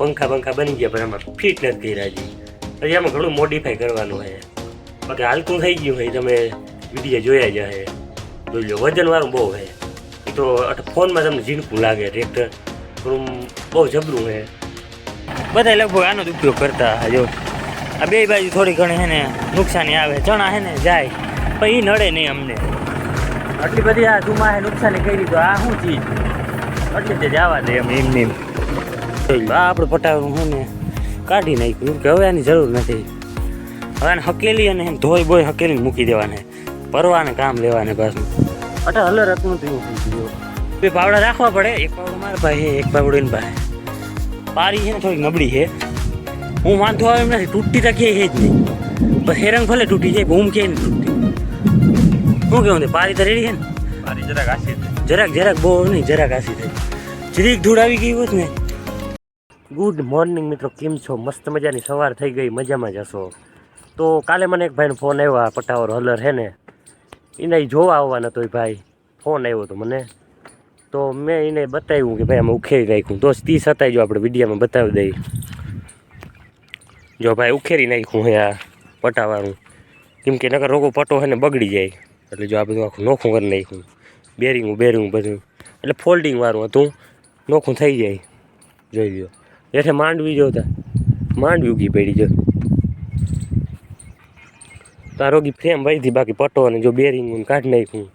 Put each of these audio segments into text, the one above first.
પંખા પંખા બની ગયા, પણ આમાં ફિટ નથી કર્યા હજી. પછી આમાં ઘણું મોડિફાઈ કરવાનું છે બાકી હાલતું થઈ ગયું હોય તમે વીડિયો જોયા જ હે. જોઈ લો વજનવાળું બહુ છે તો ફોનમાં તમને ઝીણકું લાગે ટ્રેક્ટર થોડું બહુ જબરું છે બધા લગભગ આનો જ ઉપયોગ કરતા જો. આ બે બાજુ થોડી ઘણી હેને નુકસાની આવે, ચણા હે ને, જાય. પણ એ નડે નહીં અમને. આટલી બધી આ ધુમાહે નુકસાની કરી, તો આ શું ચીજ? એટલે જવા દે એમ એમ આ આપણે પટાવું હું ને કાઢી નાખ્યું. કે હવે આની જરૂર નથી. હવે આને હકેલી અને ધોઈ બોઈ હકેલી મૂકી દેવાને. પરવાને કામ લેવાને પાછું. અટા હલર હતું થયું બે પાવડા રાખવા પડે. એક પાવડો મારા પાસે એક પાવડો એની પાસે. પારી છે ને થોડી નબળી છે. હું વાંધો આવે એમ નથી. તૂટતી તો કે છે જ નહીં. પણ હેરંગ ભલે તૂટી જાય હું ક્યાંય તૂટતી. શું કેવું તે પારી તો રેડી છે ને? પારી જરાક આસી જરાક જરાક બહુ નહીં જરાક આસી થાય. જરીક ધૂળ આવી ગઈ હોત ને ગુડ મોર્નિંગ મિત્રો. કેમ છો? મસ્ત મજાની સવાર થઈ ગઈ. મજામાં જ હશો. તો કાલે મને એક ભાઈનો ફોન આવ્યો, આ પટાવર હલર હે ને? એને જોવા આવવાના તો ભાઈ. ફોન આવ્યો તો મને. તો મેં એને બતાવ્યું કે ભાઈ, આમાં ઉખેરી નાખ્યું. તો ત્રીસ હતા જો આપણે વિડીયામાં બતાવી દઈએ. જો ભાઈ ઉખેરી નાખ્યું હે આ પટાવાળું. કેમ કે નકર રોગો પટો હે ને બગડી જાય. એટલે જો આ બધું આખું નોખું કરી નાખ્યું. બેરિંગું બેરિંગું બધું. એટલે ફોલ્ડિંગ વાળું હતું. નોખું થઈ જાય. જોઈ લ્યો. હેઠે માંડવી જોતા માંડવી ઉગી પડી જો. તારોગી ફ્રેમ વહીથી બાકી પટો અને જો બેરિંગ કાઢી નાખ્યું.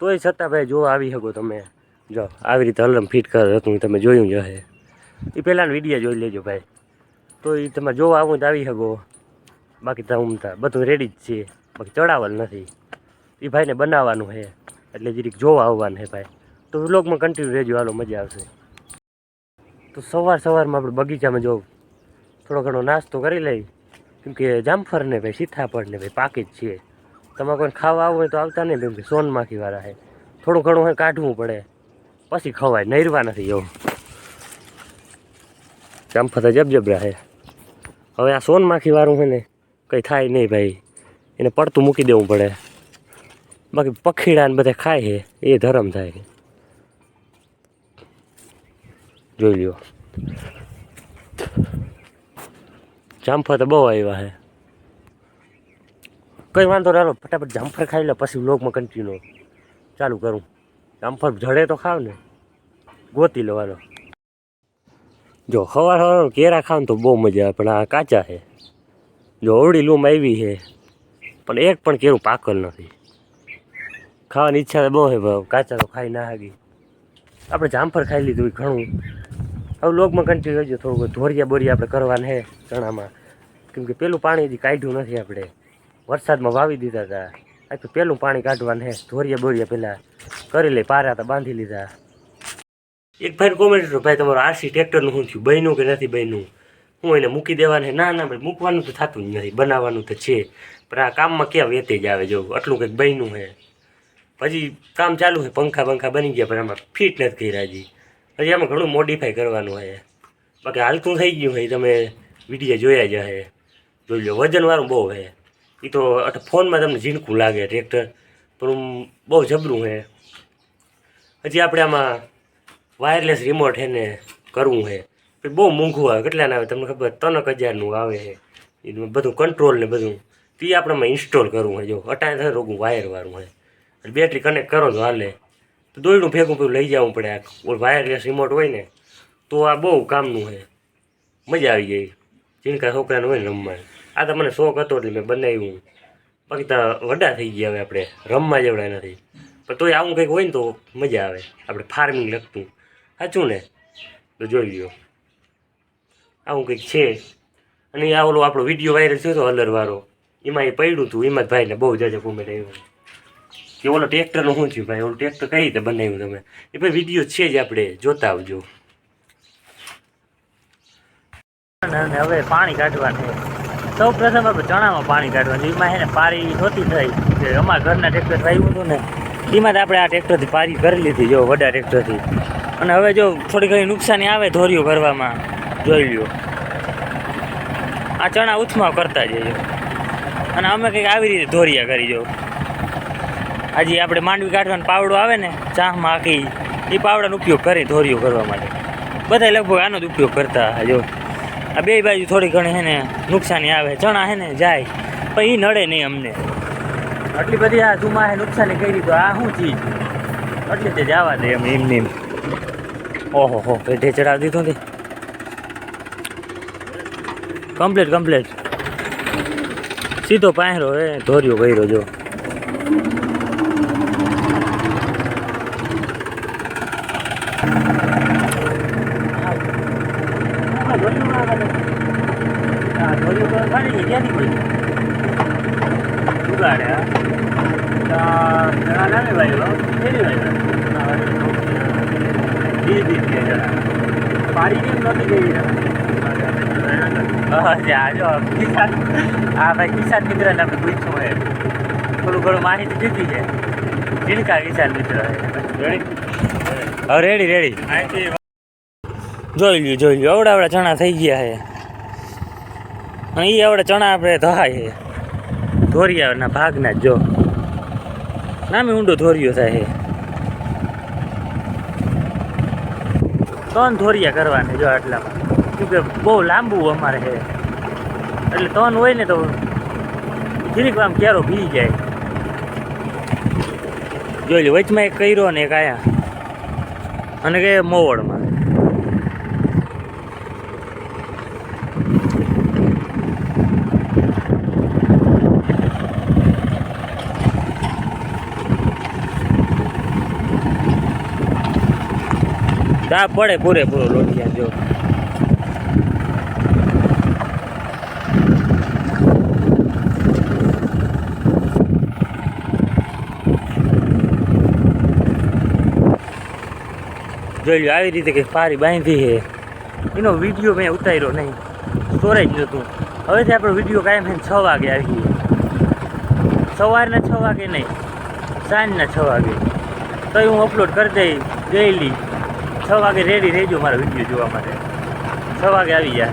તોય છતાં ભાઈ જો આવી શકો તમે. જો, આવી રીતે હલમ ફિટ કર હતું તમે જોયું જ હે એ પહેલાંનો વીડિયો જોઈ લેજો ભાઈ. તો એ તમે જોવા આવું તો આવી શકો. બાકી તો ઉમતા બધું રેડી જ છે. બાકી ચડાવેલ નથી. એ ભાઈને બનાવવાનું છે. એટલે જરીક જોવા આવવાનું છે ભાઈ. તો વ્લોગમાં કન્ટિન્યુ રહેજો, હાલો, મજા આવશે. તો સવાર સવારમાં આપણે બગીચામાં જો થોડો ઘણો નાસ્તો કરી લઈ. કેમકે જામફળ ને ભાઈ સીતાફળ ને ભાઈ પાકી જ છે તમારે કોઈ ખાવા આવવું હોય તો આવતા નહીં કેમકે સોનમાખીવાળા સોનમાખી વાળા છે. થોડું ઘણું હોય કાઢવું પડે. પછી ખવાય, નૈરવા નથી એવું જામફળ જબજબરા છે. હવે આ સોનમાખીવાળું છે ને, કંઈ થાય નહીં ભાઈ. એને પડતું મૂકી દેવું પડે. બાકી પખીડા ને બધા ખાય છે, એ ધરમ થાય જોઈ લ્યો. જામફળ તો બહુ આવ્યા છે કંઈ વાંધો ના ફટાફટ જામફળ ખાઈ લે, પછી વ્લોગમાં કન્ટિન્યુ ચાલુ કરું. જામફળ જડે તો ખાવ ને. ગોતી લેવાનો જો સવાર સવાર કેરા ખાવ તો બહુ મજા આવે, પણ આ કાચા છે જો ઓવડી લૂમ આવી છે પણ એક પણ કેરું પાકલ નથી. ખાવાની ઈચ્છા તો બહુ છે ભાવ કાચા તો ખાઈ ના હાગી. આપણે જામફળ ખાઈ લીધું ઘણું. હવે લોકમાં કન્ટિન્યુ છે થોડુંક ધોરિયા બોરિયા આપણે કરવાના છે ચણામાં. કેમ કે પેલું પાણી હજી કાઢ્યું નથી આપણે. વરસાદમાં વાવી દીધા હતા આખું પેલું પાણી કાઢવાનું હે. ધોરિયા બોરિયા પહેલાં કરી લઈ પારા હતા બાંધી લીધા. એક ભાઈ કોમેન્ટ ભાઈ, તમારું આરસી ટ્રેક્ટરનું શું થયું? બન્યું કે નથી બન્યું? હું એને મૂકી દેવાનું ના ના, ભાઈ, મૂકવાનું તો થતું જ નથી. બનાવવાનું તો છે. પણ આ કામમાં ક્યાં જ આવે? જો, આટલું કંઈક બન્યું છે પછી કામ ચાલુ છે પંખા પંખા બની ગયા, પણ આમાં ફિટ નથી કર્યા હજી. હજી આમાં ઘણું મોડિફાઈ કરવાનું હોય. બાકી હાલતું થઈ ગયું હોય, તમે વીડિયો જોયા જ હે જોઈ લો, વજનવાળું બહુ છે એ તો ફોનમાં તમને ઝીણકું લાગે ટ્રેક્ટર પણ બહુ જબરું હે હજી આપણે આમાં વાયરલેસ રિમોટ હે ને કરવું હે બહુ મોંઘું આવે, કેટલાના આવે તમને ખબર? તનક હજારનું આવે છે એનું બધું કંટ્રોલ ને બધું. તે આપણે ઇન્સ્ટોલ કરવું હોય જો, અટાણે રોગું વાયરવાળું હોય બેટરી કનેક્ટ કરો તો હાલે. તો દોયડું ભેગું પેલું લઈ જવું પડે. ઓલું વાયરલેસ રિમોટ હોય ને, તો આ બહુ કામનું છે. મજા આવી ગઈ જીનકા છોકરાને હોય ને રમવાનું આ તો મને શોખ હતો એટલે મેં બનાવ્યું. બાકી તો વડા થઈ ગયા હવે આપણે. રમવા જેવડા નથી. પણ તોય આવું કંઈક હોય ને તો મજા આવે. આપણે ફાર્મિંગ લગતું. સાચું ને? તો જોઈ લ્યો. આવું કંઈક છે. અને આ ઓલો આપણો વીડિયો વાયરલ થયો હતો હલરવાળો એમાં એ પડ્યું હતું એમાં જ ભાઈને બહુ જાજા કોમેન્ટ આવ્યો કે ઓલો ટ્રેક્ટરનું શું થયું ભાઈ? ઓલું ટ્રેક્ટર કઈ રીતે બનાવ્યું તમે? એ ભાઈ વીડિયો છે જ આપણે, જોતા આવજો. હવે પાણી કાઢવાનું. સૌ પ્રથમ આપણે ચણામાં પાણી કાઢવાનું. એમાં છે ને પારી નહોતી થઈ. કે અમારા ઘરના ટ્રેક્ટર થયું હતું ને, એમાં આપણે આ ટ્રેક્ટરથી પારી કરી લીધી, જો વડા ટ્રેક્ટરથી અને હવે જો થોડી ઘણી નુકસાની આવે ધોરીઓ કરવામાં જોઈ લ્યો. આ ચણા ઉથમાં કરતા જઈએ. અને અમે કંઈક આવી રીતે ધોરિયા કરી જો. હજી આપણે માંડવી કાઢવાનો પાવડો આવે ને, ચાહમાં આખી એ પાવડાનો ઉપયોગ કરી ધોરીઓ કરવા માટે. બધા લગભગ આનો જ ઉપયોગ કરતા હા જો. આ બે બાજુ થોડી ઘણી હે ને નુકસાની આવે, ચણા હે ને જાય, પણ એ નડે નહીં અમને. આટલી બધી આ જુમા હે નુકસાની કરી તો આ શું ચીજ? એટલે તે જવા દે એમ એમને એમ. ઓહો, હો, પેઢે ચડાવી દીધું તે કમ્પ્લીટ કમ્પ્લીટ. સીધો પાંહરો એ ધોર્યો કર્યો જો હા ભાઈ કિસાન મિત્ર ને આપણે પૂછ્યું હે થોડું ઘણું માહિતી દીધી છે જીણકા કિસાન મિત્ર હવે રેડી રેડી જોઈ લ્યું, જોઈ લ્યો. અવડા અવડા ચણા થઈ ગયા છે. અને એ અવડા ચણા આપણે ધોહાય છે. ધોરિયાના ભાગના જ જો. નામે ઊંડો ધોરિયો થાય છે. ત્રણ ધોરિયા કરવાને જો આટલામાં. કે બહુ લાંબુ અમારે છે. એટલે ત્રણ હોય ને તો ધીરીક આમ ક્યારો ભી જાય. જોઈ લો વચમાં એક કર્યો ને એક આયા. અને કે મોવડમાં. દા પડે પૂરેપૂરો લોટિયા જો. જોઈ લો આવી રીતે કંઈક પારી બાંધી છે. એનો વીડિયો મેં ઉતાર્યો નહીં. સ્ટોરેજ નહોતું હવેથી આપણો વીડિયો કાયમ થઈને છ વાગે આવી સવારના છ વાગે નહીં, સાંજના છ વાગે. તો હું અપલોડ કરી દઈ ડેઈલી છ વાગે રેડી રહેજો મારા વીડિયો જોવા માટે. છ વાગે આવી જાય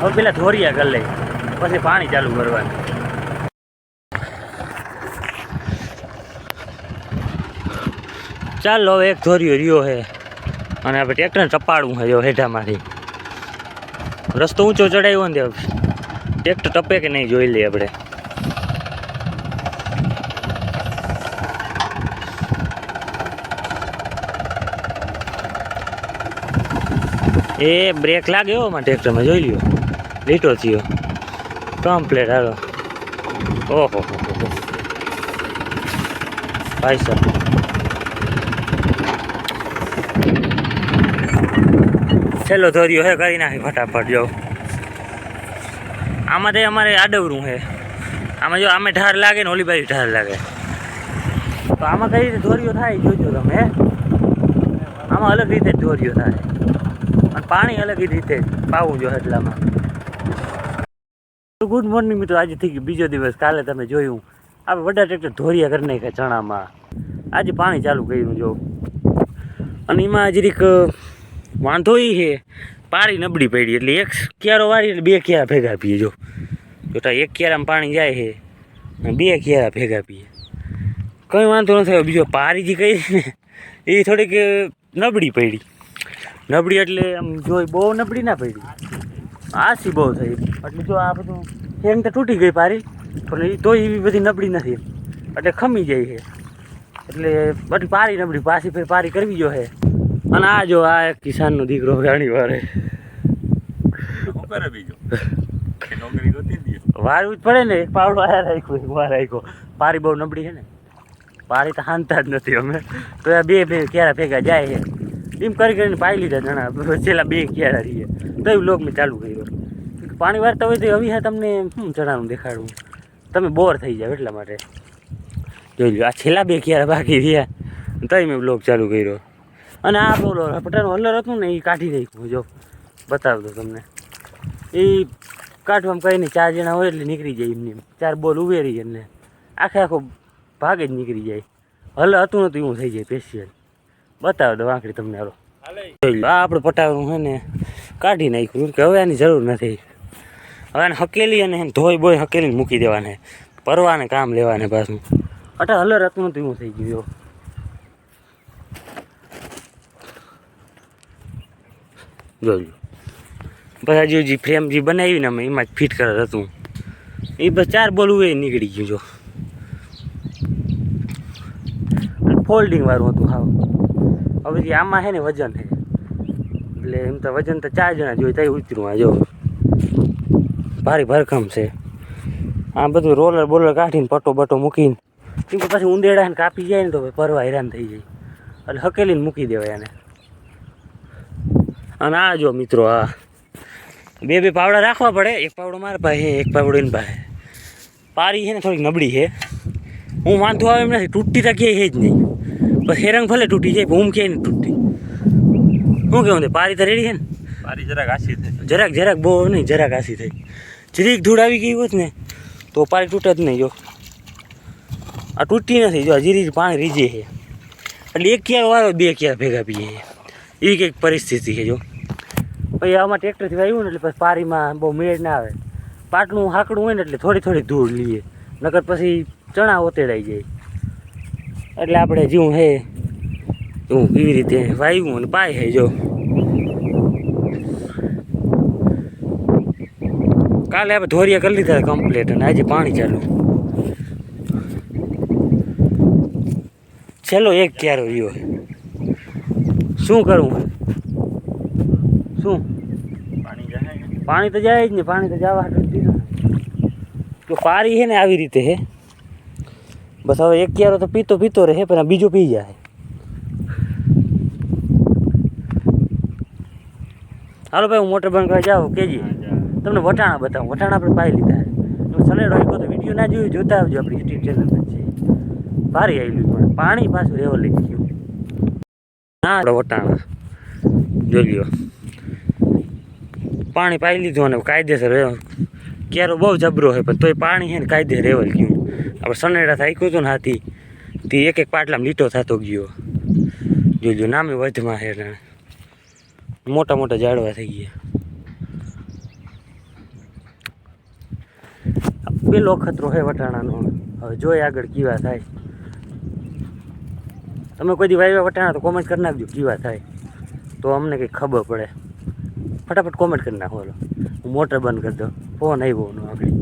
હવે પેલા ધોરિયા કરી લઈ, પછી પાણી ચાલુ કરવાનું. ચાલો હવે એક ધોરિયો રહ્યો છે અને આપણે ટ્રેક્ટરને ટપાડવું છે હેઠામાંથી રસ્તો ઊંચો ચડાવ્યો ને ટ્રેક્ટર ટપે કે નહીં જોઈ લઈએ આપણે. એ બ્રેક લાગ્યો એમાં ટ્રેક્ટરમાં, જોઈ લ્યો. લીટો થયો. કમ્પ્લેટ, હાલો. ઓહો. ભાઈ સાહેબ. છેલ્લો ધોર્યો હે, કરી નાખી ફટાફટ, જો. આમાં તે અમારે આડવરું છે આમાં જો આમે ઢાર લાગે ને ઓલી બાજુ ઢાર લાગે. તો આમાં કઈ રીતે ધોર્યો થાય જોજો તમે, હે. આમાં અલગ રીતે જ ધોર્યો થાય. અને પાણી અલગ રીતે પાવું જો એટલામાં. ગુડ મોર્નિંગ મિત્રો, આજે થઈ ગયું બીજો દિવસ. કાલે તમે જોયું. આપણે બધા ટ્રેક્ટર ધોરિયા કરી નાખ્યા ચણામાં. આજે પાણી ચાલુ કર્યું જો. અને એમાં જરીક વાંધો એ છે. પારી નબળી પડી એટલે એક ક્યારો વારી એટલે બે ક્યારા ભેગા પીએ જો. જોતા એક ક્યારામાં પાણી જાય છે અને બે ક્યારા ભેગા પીએ. કંઈ વાંધો નથી બીજો પારી જે કહી ને, એ થોડીક નબળી પડી. નબળી એટલે આમ જોઈ બહુ નબળી ના પડી. આસી બહુ થઈ. એટલે જો આ બધું હેંગ તો તૂટી ગઈ પારી, પણ એ તોય એવી બધી નબળી નથી. એટલે ખમી જાય છે. એટલે બધી પારી નબળી, પાછી ફેર પારી કરવી જો હે અને આ જો આ એક કિસાનનો દીકરો ગાણી વારે. વારવું જ પડે ને એક પાવડો આ રાખ્યો એક વાર રાખ્યો. પારી બહુ નબળી છે ને. પારી તો હાનતા જ નથી અમે. તો આ બે બે ક્યારા ભેગા જાય છે. એમ કરી કરીને પાઈ લીધા જણા. છેલ્લા બે ક્યારા રહીએ. તો એવું લોક મેં ચાલુ કર્યો. પાણી વારતા હોય તો હવે હા તમને શું ચણાનું દેખાડવું તમે બોર થઈ જાવ એટલા માટે. જોઈ લો આ છેલ્લા બે ક્યારા બાકી રહ્યા. તો મેં બ્લોગ ચાલુ કર્યો. અને આ બોલો પટેલ હલર હતું ને એ કાઢી નાખ્યું, જો. બતાવ દો તમને. એ કાઢવામાં કંઈ નહીં, ચાર જણા હોય એટલે નીકળી જાય એમની ચાર બોલ ઉવેરી એટલે. આખે આખો ભાગ જ નીકળી જાય. હલ હતું નતું, એવું થઈ જાય પેશિયલ બતાવ દો આંકડી તમને હાલો. આ આપણે પટાવવાનું છે ને, કાઢી નાખ્યું. કે હવે આની જરૂર નથી. હવે આને હકેલી અને એને ધોઈ બોય હકેલીને મૂકી દેવાને પરવાને કામ લેવાને પાછું. અટા હલર હતું નતું, એવું થઈ ગયું જોજો પછી હજુ જે ફ્રેમ જે બનાવી ને અમે, એમાં જ ફિટ કરત હતું. એ બસ ચાર બોલવું એ નીકળી ગયું, જો. ફોલ્ડિંગ વાળું હતું, હાવ. હવે જે આમાં છે ને વજન છે. એટલે એમ તો વજન તો ચાર જણા જોઈએ ત્યાં ઉતરું આ, જો. ભારી ભરખમ છે. આ બધું રોલર બોલર કાઢીને પટ્ટો બટો મૂકીને કેમ કે પછી ઉંદેડા કાપી જાય ને તો પરવા હેરાન થઈ જાય. એટલે હકેલીને મૂકી દેવાય એને અને આ જો મિત્રો આ. બે બે પાવડા રાખવા પડે. એક પાવડો મારા પાસે એક પાવડો એની પાસે. પારી છે ને થોડીક નબળી છે. હું વાંધો આવે એમ નથી તૂટતી તો ક્યાંય છે જ નહીં. પણ હેરંગ ભલે તૂટી જાય હું ક્યાંય નહીં તૂટતી. શું કહેવું તે પારી તો રેડી છે ને? પારી જરાક આસી થઈ જરાક જરાક બહુ નહીં જરાક આસી થઈ જરીક ધૂળ આવી ગઈ હોત ને તો પારી તૂટે જ નહીં જો. આ તૂટતી નથી જો જીરી પાણી રીજે છે. એટલે એક ક્યાર વાળો બે ક્યાર ભેગા પીએ એવી કંઈક પરિસ્થિતિ છે જો. પછી આમાં ટ્રેક્ટરથી વાવ્યું ને એટલે પછી પારીમાં બહુ મેળ ના આવે. પાટલું હાકડું હોય ને એટલે થોડી થોડી ધૂળ લઈએ નકર પછી ચણા ઓતેડાઈ જાય. એટલે આપણે જેવું હે એવું એવી રીતે વાવ્યું અને પાય હે જો. કાલે આપણે ધોરિયા કરી લીધા કમ્પ્લીટ અને આજે પાણી ચાલુ. છેલ્લો એક ક્યારો રહ્યો. શું કરવું શું? પાણી જાય ને પાણી તો જાય જ ને પાણી તો જવા હાટું જ દીધું ને. તો પારી છે ને આવી રીતે છે બસ હવે એક ક્યારો તો પીતો પીતો રહે પણ આ બીજો પી જાય. હાલો ભાઈ હું મોટર બંધ કરવા જાઉં કેજી. તમને વટાણા બતાવું. વટાણા આપણે પાઈ લીધા. છે તમે સલેડો આવ્યો તો વીડિયો ના જોયું જોતા આવજો આપણી યુટ્યુબ ચેનલ પર છે. ભારી આવેલું પણ પાણી પાછું રેવો લઈ ગયું ના આપણે વટાણા. જોઈ લ્યો. પાણી પાઈ લીધું અને કાયદેસર ક્યારો બહુ જબરો હોય પણ તોય પાણી છે ને કાયદે રેવલ ગયું. આપણે સનેડા થાક્યું હતું ને હાથી, તે એક એક પાટલામાં લીટો થતો ગયો. જોજો નામે વધમાં છે મોટા મોટા ઝાડવા થઈ ગયા. પેલો ખતરો છે વટાણાનો. હવે જોઈએ આગળ કેવા થાય. તમે કોઈ દી વાવ્યા વટાણા તો કોમેન્ટ કરી નાખજો કેવા થાય. તો અમને કંઈક ખબર પડે. ફટાફટ કોમેન્ટ કરી નાખો હું મોટર બંધ કરી દો ફોન આવ્યો આગળ.